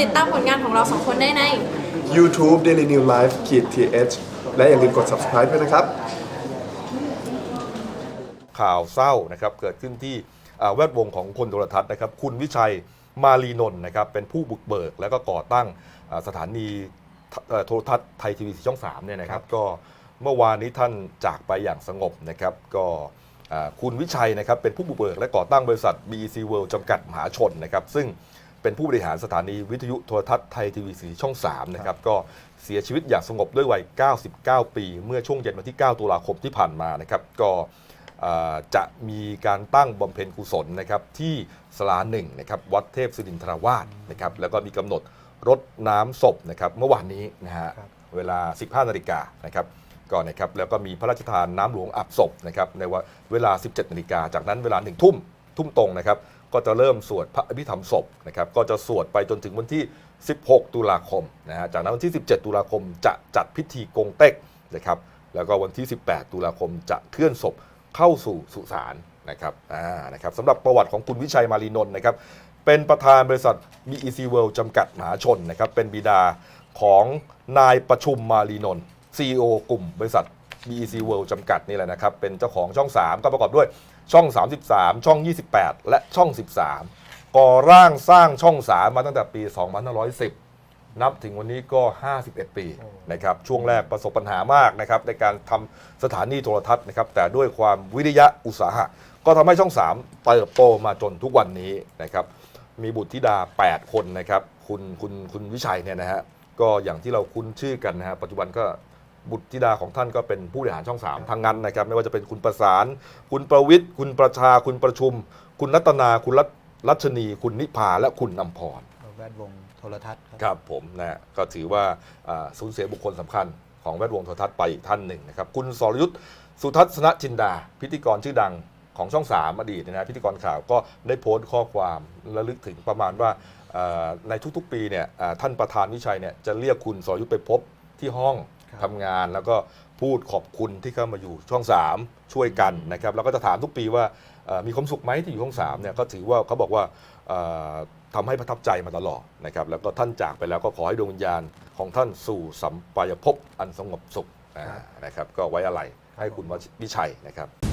ติดตามผลงานของเราสองคนได้ใน YouTube Daily New Life ขีด th และอย่าลืมกด subscribe ด้วยนะครับ ข่าวเศร้านะครับเกิดขึ้นที่อ่าแวดวงของคนโทรทัศน์นะครับ คุณวิชัยมาลีนนท์นะครับเป็นผู้บุกเบิกแล้วก็ก่อตั้งอ่าสถานีเอ่อโทรทัศน์ไทยทีวีสีช่อง3เนี่ยนะครับ ก็เมื่อวานนี้ท่านจากไปอย่างสงบนะครับ ก็อ่าคุณวิชัยนะครับเป็นผู้บุกเบิกและก่อตั้งบริษัท BEC World จำกัดมหาชนนะครับ ซึ่ง เป็นผู้บริหารสถานีวิทยุโทรทัศน์ไทยทีวีสีช่อง 3 นะครับ ก็เสียชีวิตอย่างสงบด้วยวัย 99 ปี เมื่อช่วงเย็นวันที่ 9 ตุลาคมที่ผ่านมานะครับ ก็เอ่อจะมีการตั้งบำเพ็ญกุศลนะครับที่สลาหนึ่งนะครับวัดเทพศิรินทราวาสนะครับแล้วก็มีกำหนดรดน้ำศพนะครับเมื่อวานนี้นะฮะครับเวลา 15 นาฬิกานะครับก่อนนะครับแล้วก็มีพระราชทานน้ำหลวงอาบศพนะครับในวันเวลา 17 นาฬิกาจากนั้นเวลา 1 ทุ่มทุ่มตรงนะครับ ก็จะเริ่มสวดพระอภิธรรมศพนะครับก็จะสวดไปจนถึงวันที่ 16 ตุลาคมนะฮะจากนั้นวันที่ 17 ตุลาคมจะจัดพิธีกงเต็กนะครับแล้วก็วันที่ 18 ตุลาคมจะเคลื่อนศพเข้าสู่สุสานนะครับอ่านะครับสำหรับประวัติของคุณวิชัยมารีนนท์นะครับเป็นประธานบริษัท BEC World จำกัดมหาชนนะครับเป็นบิดาของนายประชุมมารีนนท์ CEO กลุ่มบริษัท BEC World จำกัดนี่แหละนะครับ เป็นเจ้าของช่อง 3 ก็ประกอบด้วยช่อง 33 ช่อง 28 และช่อง 13 ก่อร่างสร้างช่อง 3 มาตั้งแต่ปี 2510 นับถึงวันนี้ก็ 51 ปีนะครับช่วงแรกประสบปัญหามากนะครับในการทำสถานีโทรทัศน์นะครับแต่ด้วยความวิริยะอุตสาหะ ก็ทำให้ช่อง 3 เติบโตมาจนทุกวันนี้นะครับมีบุตรธิดา 8 คนนะครับคุณคุณคุณวิชัยเนี่ยนะฮะก็อย่างที่เราคุ้นชื่อกันนะฮะปัจจุบันก็ บุตรธิดาของท่านก็เป็นผู้บริหารช่อง3ทางนั้นนะครับ ไม่ว่าจะเป็นคุณประสาน คุณประวิทย์ คุณประชา คุณประชุม คุณรัตนา คุณรัตรัชนี คุณนิพาและคุณนำพรแวดวงโทรทัศน์ครับครับผมนะฮะก็ถือว่าอ่าสูญเสียบุคคลสำคัญของแวดวงโทรทัศน์ไปอีกท่านหนึ่งนะครับ คุณสรยุทธ์สุทัศนจินดา พิธีกรชื่อดังของช่องสามอดีตนะฮะพิธีกรข่าวก็ได้โพสต์ข้อความระลึกถึงประมาณว่าเอ่อในทุกๆปีเนี่ยอ่าท่านประธานวิชัยเนี่ยจะเรียกคุณสรยุทธ์ไปพบที่ห้องครับ ทำงานแล้วก็พูดขอบคุณที่เข้ามาอยู่ช่อง 3 ช่วยกันนะครับแล้วก็จะถามทุกปีว่าเอ่อมีความสุขไหมที่อยู่ช่อง3เนี่ยก็ถือว่าเขาบอกว่าเอ่อทำให้ประทับใจมาตลอดนะครับแล้วก็ท่านจากไปแล้วก็ขอให้ดวงวิญญาณของท่านสู่สัมปายภพอันสงบสุขอ่านะครับก็ไว้อะไรให้คุณวิชัยนะครับ